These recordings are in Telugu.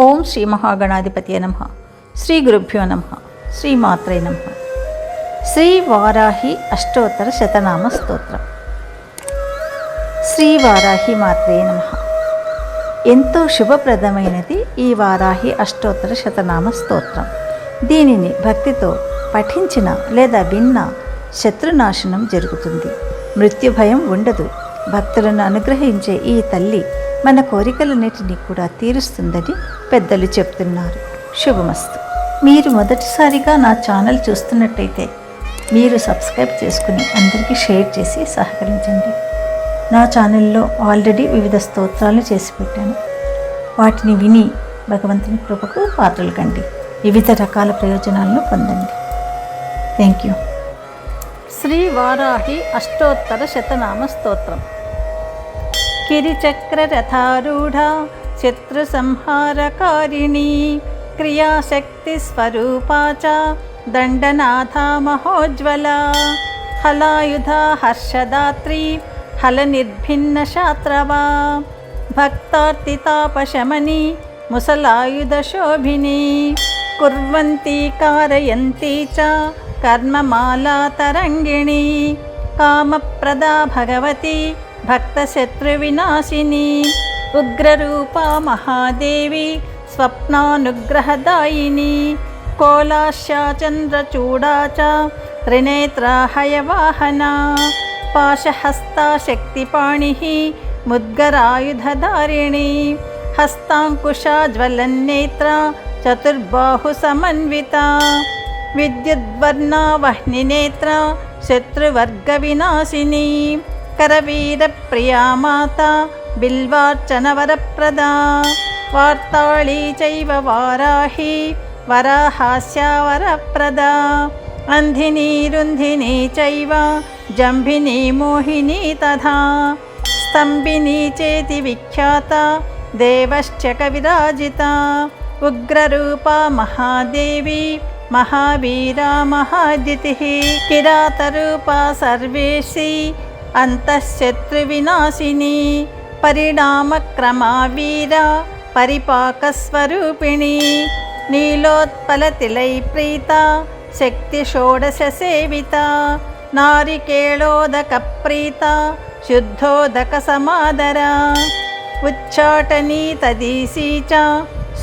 ఓం శ్రీ మహాగణాధిపతి నమ. శ్రీ గురుభ్యో నమ. శ్రీమాత్రే నమ. శ్రీ వారాహి అష్టోత్తర శతనామ స్తోత్రం. శ్రీ వారాహి మాత్రే నమ. ఎంతో శుభప్రదమైనది ఈ వారాహి అష్టోత్తర శతనామ స్తోత్రం. దీనిని భక్తితో పఠించిన లేదా విన్న శత్రునాశనం జరుగుతుంది. మృత్యు భయం ఉండదు. భక్తులను అనుగ్రహించే ఈ తల్లి మన కోరికలన్నిటినీ కూడా తీరుస్తుందని పెద్దలు చెప్తున్నారు. శుభమస్తు. మీరు మొదటిసారిగా నా ఛానల్ చూస్తున్నట్టయితే మీరు సబ్స్క్రైబ్ చేసుకుని అందరికీ షేర్ చేసి సహకరించండి. నా ఛానల్లో ఆల్రెడీ వివిధ స్తోత్రాలు చేసి పెట్టాను. వాటిని విని భగవంతుని కృపకు పాత్రలు కండి. వివిధ రకాల ప్రయోజనాలను పొందండి. Thank you. శ్రీ వారాహి అష్టోత్తర శతనామ స్తోత్రం. కిరిచక్రరథారూఢ శత్రు సంహారకారిణి క్రియాశక్తి స్వరూపా చ దండనాథ మహోజ్వల హలాయుధ హర్షదాత్రి హల నిర్భిన్న శాత్రవా భక్తార్తితాపశమని ముసలాయుధ శోభిని కుర్వంతి కారయంతి भक्तशत्रुविनाशिनी, उग्ररूपा महादेवी, स्वप्नानुग्रहदायिनी कोलाश्या चन्द्रचूडा च त्रिनेत्रा हयवाहना, पाशहस्ता शक्तिपाणिः मुद्गरायुधधारिणी हस्ताङ्कुशा ज्वलन्नेत्रा चतुर्बाहुसमन्विता विद्युद्वर्णा वह्निनेत्रा शत्रुवर्गविनाशिनी। జ్వలన్నేత్ర చతుర్బాహు సమన్విత విద్యుద్వర్ణా వహ్నినేత్ర శత్రువర్గ వినాశిని కరవీర ప్రియా మాత బిల్వార్చన వరప్రదా వార్తాళీ చైవ వారాహి వరాహాస్యా వరప్రదా అంధినీ రుంధినీ చైవ జంభినీ మోహినీ తథా స్తంభినీ చేతి अन्तःशत्रुविनाशिनी परिणामक्रमावीरा परिपाकस्वरूपिणी नीलोत्पलतिलै प्रीता शक्तिषोडशसेविता नारिकेलोदकप्रीता शुद्धोदकसमादरा उच्चाटनी तदी च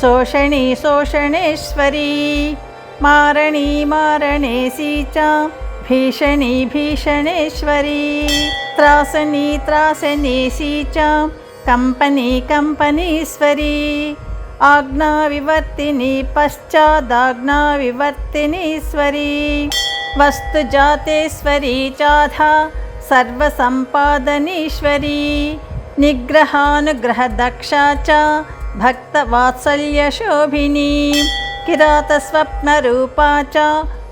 शोषणी शोषणेश्वरी मारणी मारणी च भीषणी भीषणेश्वरी। त्रासनी त्रासनेशी च कम्पनी कम्पनीश्वरी आज्ञाविवर्तिनी पश्चादाज्ञाविवर्तिनीश्वरी। वस्तुजातेश्वरी चाधा सर्वसम्पादनीश्वरी। निग्रहानुग्रहदक्षा च भक्तवात्सल्यशोभिनी। किरातस्वप्नरूपा च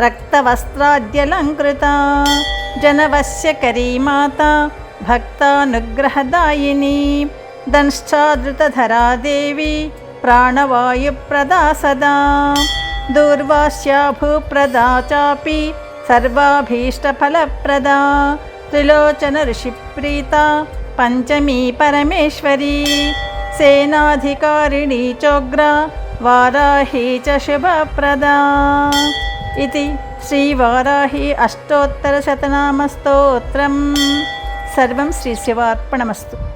సోమసూర్యాగ్నిలోచనా రౌద్రీ శక్తి పరావ్యక్త చేశ్వరీ పరదేవత విధి విష్ణు శివాద్యర్చ మృత్యుభీత్యపనోదిని జితరంభోరుయుగళ రిపు సంహార తాండవ భక్తరక్షణ సంలగ్న శత్రుకర్మ వినాశిని తాక్ష్యరూఢా సువర్ణాభా శత్రుమారణకారిణి అశ్వారూఢా రక్తవర్ణ రక్తవస్త్రాద్యలంకృత జనవశ్యకరీ మాత భక్తానుగ్రహదాయిని దంశ్చాదృతధరా దేవి ప్రాణవాయుప్రదా సదా దూర్వాస్యా భూప్రదా చాపి సర్వాభీష్టఫలప్రదా త్రిలోచన ఋషిప్రీత పంచమీ పరమేశ్వరీ సేనాధికారిణీ చోగ్ర వారాహీ చ శుభప్రదా. ఇది శ్రీవారాహి అష్టోత్తరశతనామస్తోత్రం సర్వం శ్రీ శివార్పణమస్తు